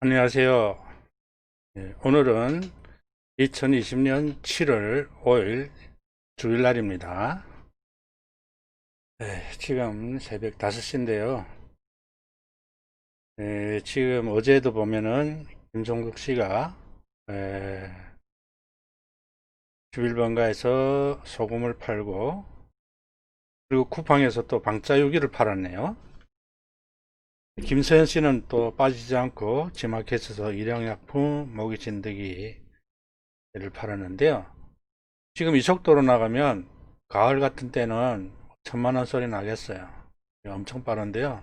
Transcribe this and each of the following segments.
안녕하세요. 예, 오늘은 2020년 7월 5일 주일날입니다. 네, 지금 새벽 5시인데요. 예, 지금 어제도 보면은 김종국 씨가 에, 주일번가에서 소금을 팔고 그리고 쿠팡에서 또 방짜유기를 팔았네요. 김서현 씨는 또 빠지지 않고 지마켓에서 일양약품, 모기 진드기를 팔았는데요. 지금 이 속도로 나가면 가을 같은 때는 천만원 소리 나겠어요. 엄청 빠른데요.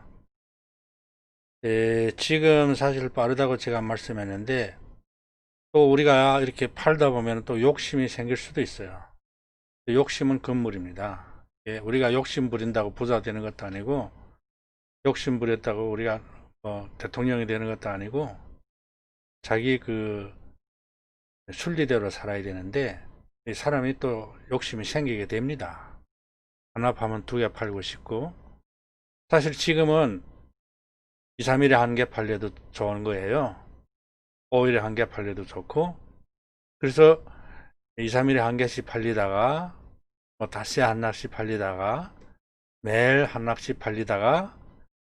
예, 지금 사실 빠르다고 제가 말씀했는데 또 우리가 이렇게 팔다 보면 또 욕심이 생길 수도 있어요. 욕심은 금물입니다. 예, 우리가 욕심 부린다고 부자 되는 것도 아니고 욕심 부렸다고 우리가 뭐 대통령이 되는 것도 아니고 자기 그 순리대로 살아야 되는데 이 사람이 또 욕심이 생기게 됩니다. 하나 파면 두 개 팔고 싶고 사실 지금은 2, 3일에 한 개 팔려도 좋은 거예요. 5일에 한 개 팔려도 좋고 그래서 2, 3일에 한 개씩 팔리다가 뭐 닷새 한 낚시 팔리다가 매일 한 낚시 팔리다가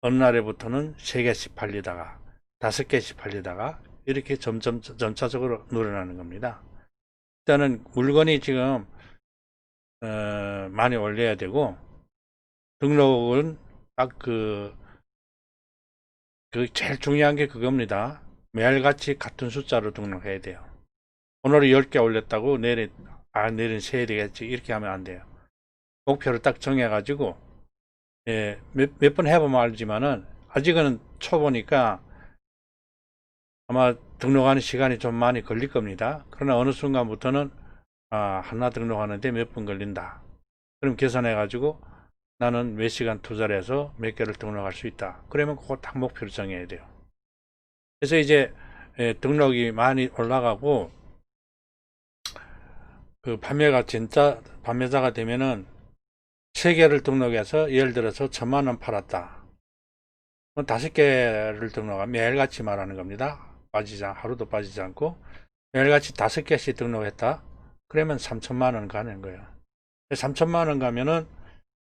어느 날에부터는 세 개씩 팔리다가 다섯 개씩 팔리다가 이렇게 점점 점차적으로 늘어나는 겁니다. 일단은 물건이 지금 어, 많이 올려야 되고 등록은 딱그 그 제일 중요한 게 그겁니다. 매일같이 같은 숫자로 등록해야 돼요. 오늘은 10개 올렸다고 내일 아 내일은 세야 되겠지 이렇게 하면 안 돼요. 목표를 딱 정해가지고 예, 몇, 몇번 해보면 알지만은, 아직은 초보니까 아마 등록하는 시간이 좀 많이 걸릴 겁니다. 그러나 어느 순간부터는, 아, 하나 등록하는데 몇 분 걸린다. 그럼 계산해 가지고 나는 몇 시간 투자를 해서 몇 개를 등록할 수 있다. 그러면 그거 딱 목표를 정해야 돼요. 그래서 이제, 예, 등록이 많이 올라가고, 그 판매가 진짜 판매자가 되면은 세 개를 등록해서 예를 들어서 천만 원 팔았다. 다섯 개를 등록하면 매일같이 말하는 겁니다. 빠지지 않, 하루도 빠지지 않고 매일같이 다섯 개씩 등록했다. 그러면 3천만 원 가는 거예요. 3천만 원 가면은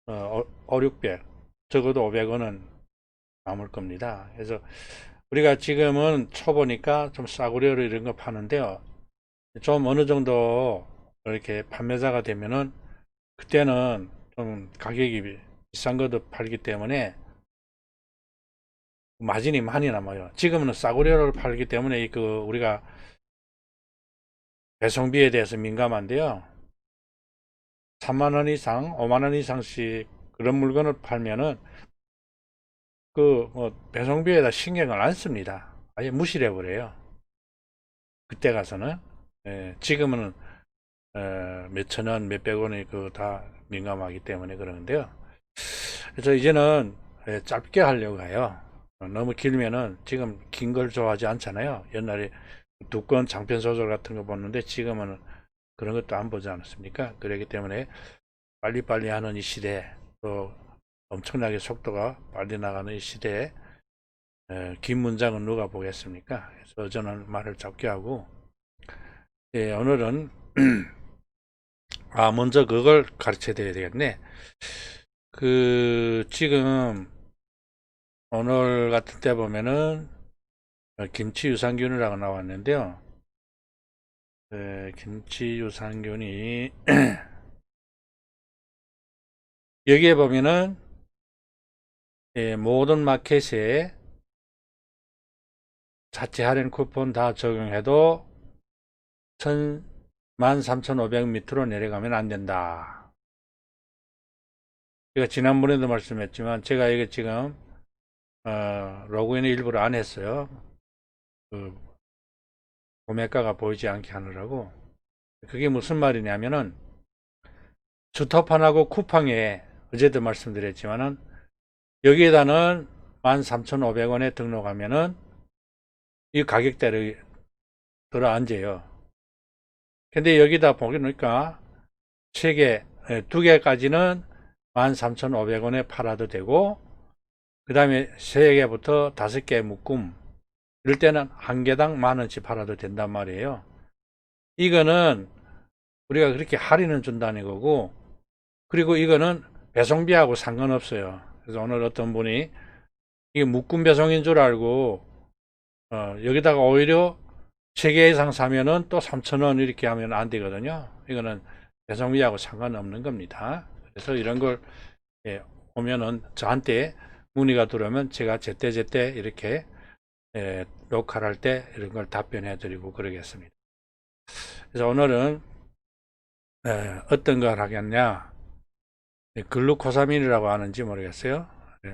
어, 5, 600 적어도 500원은 남을 겁니다. 그래서 우리가 지금은 초보니까 좀 싸구려로 이런 거 파는데요. 좀 어느 정도 이렇게 판매자가 되면은 그때는 좀 가격이 비싼 것도 팔기 때문에 마진이 많이 남아요. 지금은 싸구려를 팔기 때문에 그 우리가 배송비에 대해서 민감한데요. 3만 원 이상, 5만 원 이상씩 그런 물건을 팔면은 그 뭐 배송비에다 신경을 안 씁니다. 아예 무시를 해버려요. 그때 가서는 예, 지금은 어, 몇천 원, 몇백 원이 그 다 민감하기 때문에 그러는데요. 그래서 이제는 예, 짧게 하려고 해요. 어, 너무 길면은 지금 긴 걸 좋아하지 않잖아요. 옛날에 두꺼운 장편 소설 같은 거 보는데 지금은 그런 것도 안 보지 않았습니까? 그렇기 때문에 빨리빨리 하는 이 시대, 또 엄청나게 속도가 빨리 나가는 이 시대에 에, 긴 문장은 누가 보겠습니까? 그래서 저는 말을 짧게 하고 예, 오늘은 아 먼저 그걸 가르쳐 드려야 되겠네. 그 지금 오늘 같은 때 보면은 김치 유산균이라고 나왔는데요. 네, 김치 유산균이 여기에 보면은 예, 모든 마켓에 자체 할인 쿠폰 다 적용해도 13,500m로 내려가면 안 된다. 제가 지난번에도 말씀했지만 제가 이게 지금 어, 로그인을 일부러 안 했어요. 그 구매가가 보이지 않게 하느라고 그게 무슨 말이냐면은 주터판하고 쿠팡에 어제도 말씀드렸지만은 여기에다는 13,500원에 등록하면은 이 가격대를 들어 앉아요. 근데 여기다 보니까 세 개, 예, 두 개까지는 13,500원에 팔아도 되고, 그 다음에 세 개부터 다섯 개 묶음, 이럴 때는 한 개당 만 원씩 팔아도 된단 말이에요. 이거는 우리가 그렇게 할인을 준다는 거고, 그리고 이거는 배송비하고 상관없어요. 그래서 오늘 어떤 분이 이게 묶음 배송인 줄 알고, 어, 여기다가 오히려 세 개 이상 사면은 또 3,000원 이렇게 하면 안 되거든요. 이거는 배송비하고 상관없는 겁니다. 그래서 이런 걸 예, 오면은 저한테 문의가 들어오면 제가 제때제때 이렇게 예, 녹화를 할 때 이런 걸 답변해 드리고 그러겠습니다. 그래서 오늘은 예, 어떤 걸 하겠냐 예, 글루코사민이라고 하는지 모르겠어요. 예.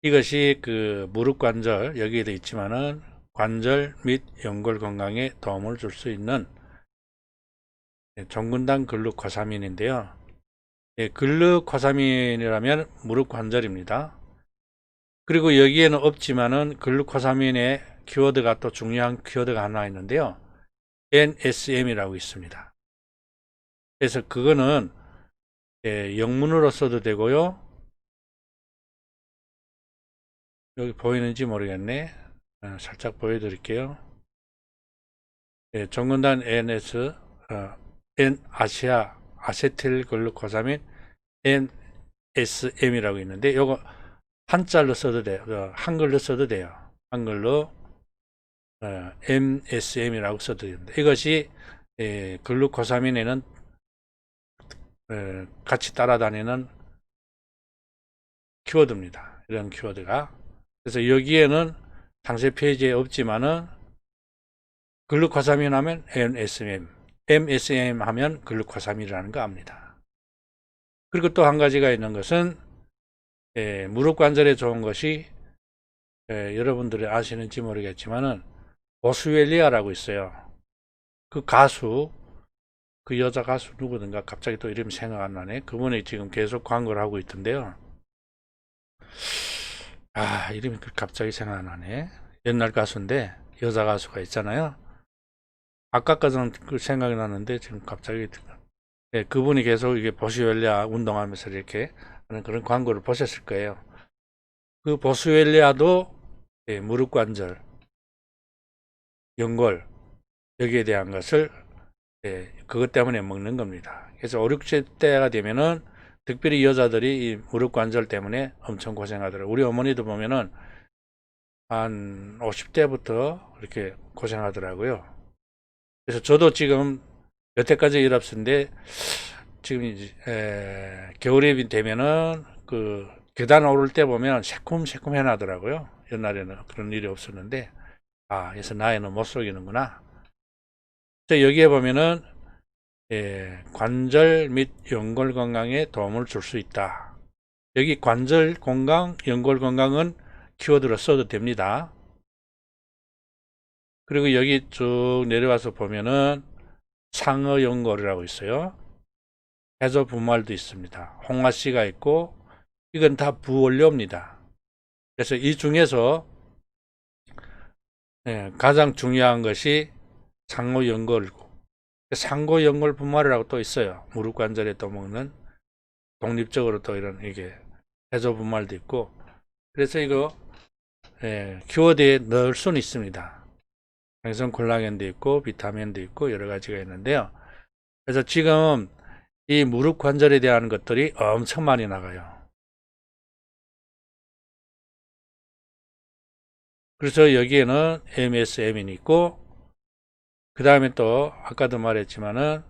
이것이 그 무릎 관절 여기에도 있지만은 관절 및 연골 건강에 도움을 줄 수 있는 예, 종근당 글루코사민인데요. 예, 글루코사민이라면 무릎 관절입니다. 그리고 여기에는 없지만은 글루코사민의 키워드가 또 중요한 키워드가 하나 있는데요. NSM이라고 있습니다. 그래서 그거는 예, 영문으로 써도 되고요. 여기 보이는지 모르겠네. 어, 살짝 보여드릴게요. 예, 정근단 NS, 어, N 아시아 아세틸 글루코사민 NSM이라고 있는데 요거 한자로 써도 돼요. 어, 한글로 써도 돼요. 한글로 어, MSM이라고 써도 됩니다. 이것이 예, 글루코사민에는 어, 같이 따라다니는 키워드입니다. 이런 키워드가. 그래서 여기에는 상세 페이지에 없지만은 글루코사민 하면 MSM, MSM 하면 글루코사민이라는 거 압니다. 그리고 또 한 가지가 있는 것은 예, 무릎 관절에 좋은 것이 예, 여러분들이 아시는지 모르겠지만은 보스웰리아라고 있어요. 그 가수 그 여자 가수 누구든가 갑자기 또 이름 생각 안 나네. 그분이 지금 계속 광고를 하고 있던데요. 아 이름이 그 갑자기 생각 안 나네. 옛날 가수인데 여자 가수가 있잖아요. 아까까지는 그 생각이 나는데 지금 갑자기 예, 그분이 계속 이게 보스웰리아 운동하면서 이렇게 하는 그런 광고를 보셨을 거예요. 그 보스웰리아도 예, 무릎 관절, 연골 여기에 대한 것을 예, 그것 때문에 먹는 겁니다. 그래서 5, 60대가 되면은 특별히 여자들이 이 무릎 관절 때문에 엄청 고생하더라고요. 우리 어머니도 보면은 한 50대부터 이렇게 고생하더라고요. 그래서 저도 지금 여태까지 일합수인데 지금 이제 에, 겨울이 되면은 그 계단 오를 때 보면 새콤새콤 해나더라고요. 옛날에는 그런 일이 없었는데 아, 그래서 나이는 못 속이는구나. 저 여기에 보면은 예, 관절 및 연골 건강에 도움을 줄 수 있다. 여기 관절 건강, 연골 건강은 키워드로 써도 됩니다. 그리고 여기 쭉 내려와서 보면은 상어 연골이라고 있어요. 해저 분말도 있습니다. 홍화씨가 있고 이건 다 부원료입니다. 그래서 이 중에서 예, 가장 중요한 것이 상호 연골이고 상고 연골 분말이라고 또 있어요. 무릎 관절에 또 먹는 독립적으로 또 이런 이게 해저 분말도 있고 그래서 이거 예, 키워드에 넣을 수는 있습니다. 생선 콜라겐도 있고 비타민도 있고 여러 가지가 있는데요. 그래서 지금 이 무릎 관절에 대한 것들이 엄청 많이 나가요. 그래서 여기에는 MSM이 있고 그 다음에 또 아까도 말했지만은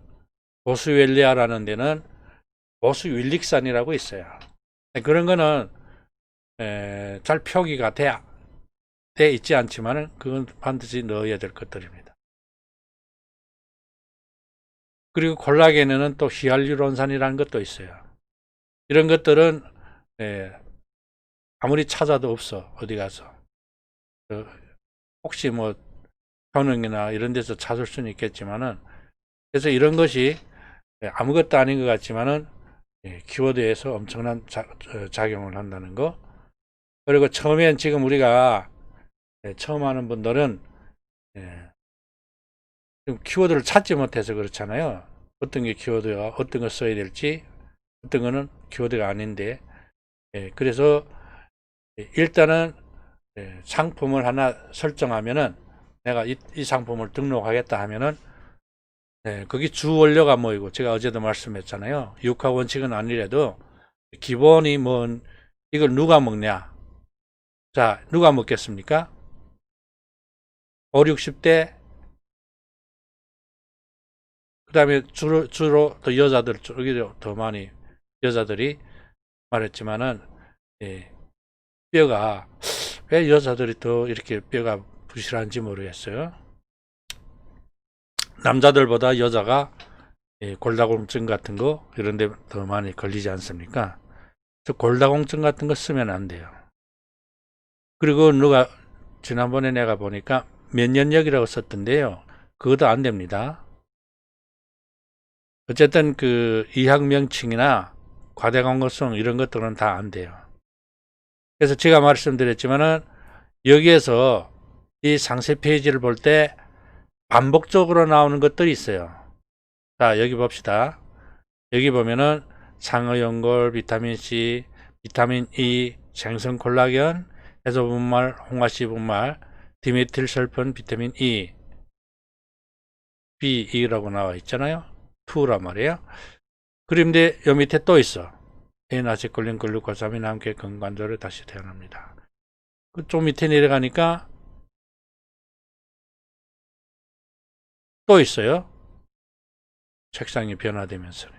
보스웰리아라는 데는 보스윌릭산이라고 있어요. 그런 거는 에, 잘 표기가 돼, 돼 있지 않지만은 그건 반드시 넣어야 될 것들입니다. 그리고 콜라겐에는 또 히알루론산이라는 것도 있어요. 이런 것들은 에, 아무리 찾아도 없어 어디 가서 그 혹시 뭐 현흥이나 이런 데서 찾을 수는 있겠지만은 그래서 이런 것이 아무것도 아닌 것 같지만은 예, 키워드에서 엄청난 자, 작용을 한다는 거. 그리고 처음엔 지금 우리가 예, 처음 하는 분들은 예, 키워드를 찾지 못해서 그렇잖아요. 어떤 게 키워드가 어떤 걸 써야 될지 어떤 거는 키워드가 아닌데. 그래서 일단은 예, 상품을 하나 설정하면은 내가 이, 이 상품을 등록하겠다 하면은 예, 거기 주 원료가 뭐이고 제가 어제도 말씀했잖아요. 육하 원칙은 아니래도 기본이 뭐 이걸 누가 먹냐? 자, 누가 먹겠습니까? 5, 60대 그 다음에 주로 주로 또 여자들 쪽이 더 많이 여자들이 말했지만은 예, 뼈가 왜 여자들이 더 이렇게 뼈가 부실한지 모르겠어요. 남자들보다 여자가 예, 골다공증 같은 거 이런 데 더 많이 걸리지 않습니까? 저 골다공증 같은 거 쓰면 안 돼요. 그리고 누가 지난번에 내가 보니까 면역력이라고 썼던데요. 그것도 안 됩니다. 어쨌든 그 의학 명칭이나 과대광고성 이런 것들은 다 안 돼요. 그래서 제가 말씀드렸지만은 여기에서 이 상세 페이지를 볼 때 반복적으로 나오는 것들이 있어요. 자, 여기 봅시다. 여기 보면은 상어연골, 비타민 C, 비타민 E, 생선 콜라겐, 해소 분말, 홍화씨 분말, 디메틸 설폰, 비타민 E, B2라고 나와 있잖아요. 2란 말이에요. 그런데 여 밑에 또 있어. 에나세콜린 글루코사민과 함께 건관절을 다시 태어납니다. 그 좀 밑에 내려가니까 또 있어요. 책상이 변화되면서.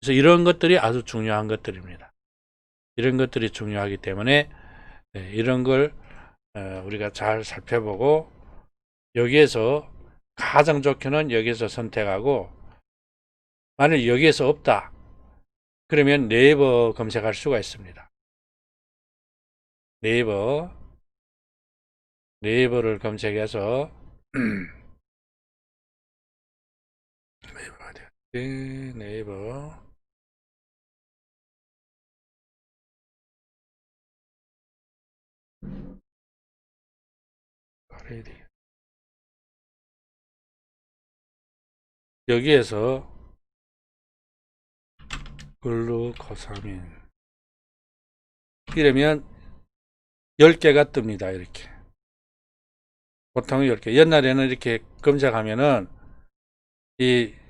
그래서 이런 것들이 아주 중요한 것들입니다. 이런 것들이 중요하기 때문에 네, 이런 걸 어, 우리가 잘 살펴보고 여기에서 가장 좋게는 여기서 선택하고 만약 여기에서 없다 그러면 네이버 검색할 수가 있습니다. 네이버 네이버를 검색해서 네이버 여기에서 글루코사민. 이러면 10개가 뜹니다 이렇게. 보통 10개. 옛날에는 이렇게 검색하면은 이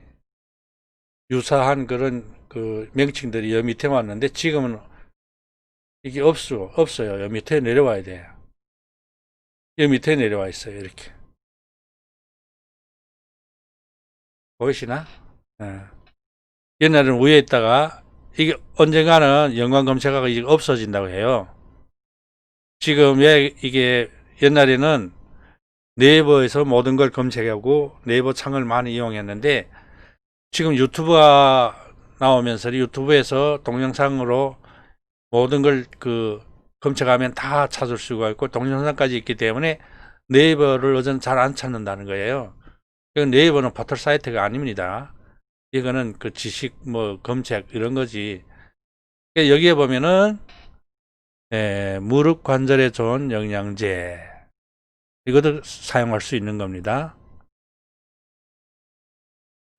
유사한 그런 그 명칭들이 여 밑에 왔는데 지금은 이게 없어 없어요 여 밑에 내려와야 돼요 여 밑에 내려와 있어요 이렇게 보이시나? 예. 옛날에는 위에 있다가 이게 언젠가는 연관 검색어가 이제 없어진다고 해요. 지금 왜 이게 옛날에는 네이버에서 모든 걸 검색하고 네이버 창을 많이 이용했는데 지금 유튜브가 나오면서 유튜브에서 동영상으로 모든 걸 그 검색하면 다 찾을 수가 있고 동영상까지 있기 때문에 네이버를 어전 잘안 찾는다는 거예요. 네이버는 포털 사이트가 아닙니다. 이거는 그 지식 뭐 검색 이런 거지. 그러니까 여기에 보면은 에, 무릎 관절에 좋은 영양제 이것도 사용할 수 있는 겁니다.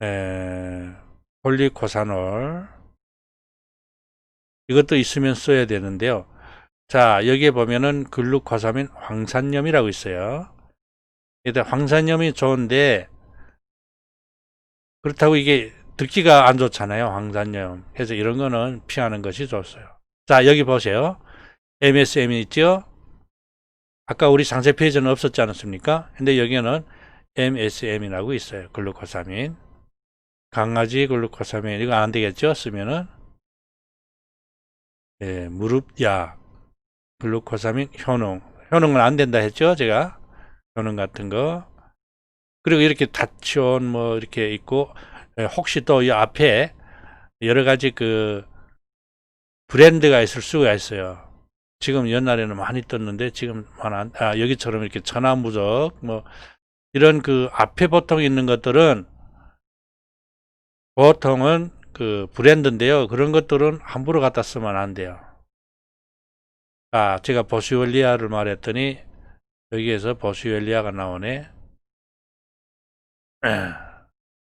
에, 폴리코사놀 이것도 있으면 써야 되는데요. 자 여기에 보면은 글루코사민 황산염이라고 있어요. 일단 황산염이 좋은데 그렇다고 이게 듣기가 안 좋잖아요. 황산염. 그래서 이런 거는 피하는 것이 좋어요. 자, 여기 보세요. MSM이 있죠? 아까 우리 상세 페이지는 없었지 않았습니까? 근데 여기는 MSM이라고 있어요. 글루코사민. 강아지 글루코사민. 이거 안 되겠죠? 쓰면은. 예, 무릎약. 글루코사민 효능. 효능은 안 된다 했죠? 제가. 효능 같은 거. 그리고 이렇게 다치온 뭐 이렇게 있고 예, 혹시 또 이 앞에 여러 가지 그 브랜드가 있을 수가 있어요. 지금 옛날에는 많이 떴는데 지금 안, 아, 여기처럼 이렇게 천하무적 뭐 이런 그 앞에 보통 있는 것들은 보통은 그 브랜드인데요. 그런 것들은 함부로 갖다 쓰면 안 돼요. 아, 제가 보시웰리아를 말했더니 여기에서 보시웰리아가 나오네.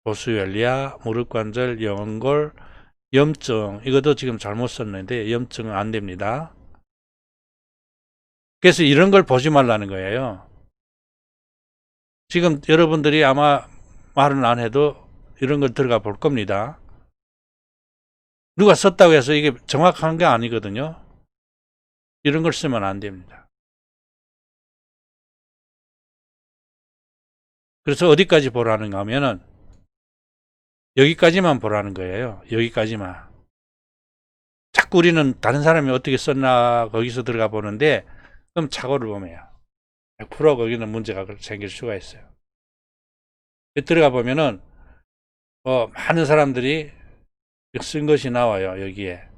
보스웰리아, 무릎관절, 연골, 염증 이것도 지금 잘못 썼는데 염증은 안 됩니다. 그래서 이런 걸 보지 말라는 거예요. 지금 여러분들이 아마 말은 안 해도 이런 걸 들어가 볼 겁니다. 누가 썼다고 해서 이게 정확한 게 아니거든요. 이런 걸 쓰면 안 됩니다. 그래서 어디까지 보라는가 하면은 여기까지만 보라는 거예요. 여기까지만. 자꾸 우리는 다른 사람이 어떻게 썼나 거기서 들어가 보는데 그럼 착오를 범해요. 100% 거기는 문제가 생길 수가 있어요. 들어가 보면은 어, 많은 사람들이 쓴 것이 나와요 여기에.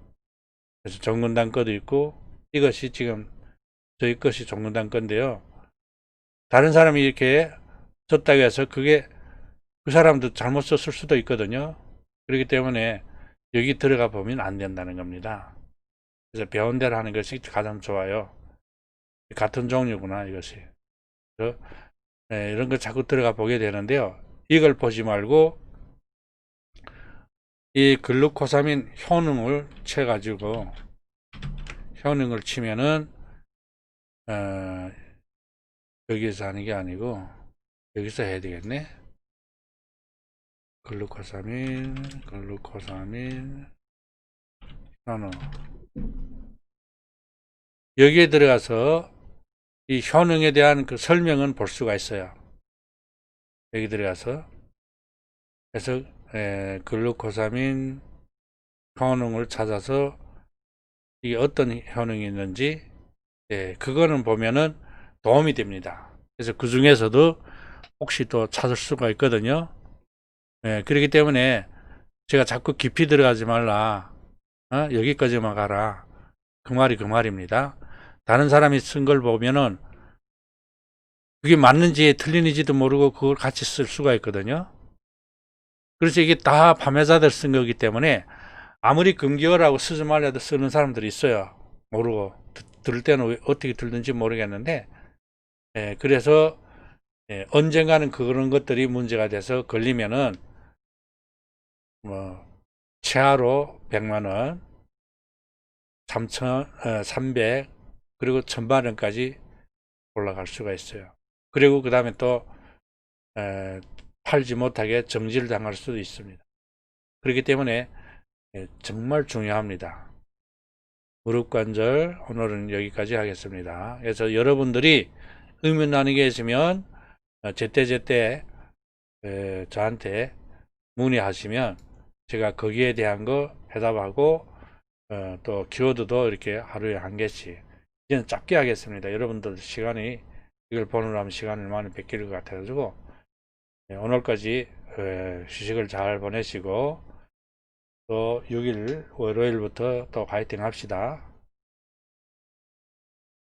그래서 정근당 거도 있고 이것이 지금 저희 것이 정근당 건데요. 다른 사람이 이렇게 썼다고 해서 그게 그 사람도 잘못 썼을 수도 있거든요. 그렇기 때문에 여기 들어가 보면 안 된다는 겁니다. 그래서 배운 대로 하는 것이 가장 좋아요. 같은 종류구나 이것이. 네, 이런 거 자꾸 들어가 보게 되는데요. 이걸 보지 말고 이 글루코사민 효능을 쳐 가지고 효능을 치면은 어, 여기서 하는 게 아니고 여기서 해야 되겠네. 글루코사민, 글루코사민, 효능. 여기에 들어가서 이 효능에 대한 그 설명은 볼 수가 있어요. 여기 들어가서. 그래서, 에, 글루코사민 효능을 찾아서 이게 어떤 효능이 있는지, 예, 그거는 보면은 도움이 됩니다. 그래서 그 중에서도 혹시 또 찾을 수가 있거든요. 예, 그렇기 때문에 제가 자꾸 깊이 들어가지 말라. 어? 여기까지만 가라. 그 말이 그 말입니다. 다른 사람이 쓴 걸 보면은 그게 맞는지 틀리는지도 모르고 그걸 같이 쓸 수가 있거든요. 그래서 이게 다 밤에자들 쓴 거기 때문에 아무리 금기어라고 쓰지 말라도 쓰는 사람들이 있어요. 모르고 드- 들을 때는 왜- 어떻게 들는지 모르겠는데 예, 그래서 예, 언젠가는 그런 것들이 문제가 돼서 걸리면은 뭐 최하로 100만 원, 3천, 어, 300 그리고 1000만 원까지 올라갈 수가 있어요. 그리고 그 다음에 또 에, 팔지 못하게 정지를 당할 수도 있습니다. 그렇기 때문에 예, 정말 중요합니다. 무릎 관절 오늘은 여기까지 하겠습니다. 그래서 여러분들이 의문 나는 게 있으면 어, 제때제때 에, 저한테 문의하시면 제가 거기에 대한 거 해답하고 어, 또 키워드도 이렇게 하루에 한 개씩 이제는 짧게 하겠습니다. 여러분들 시간이 이걸 보느라면 시간을 많이 뺏길 것 같아가지고 네, 오늘까지 에, 휴식을 잘 보내시고 또 6일 월요일부터 또 화이팅 합시다.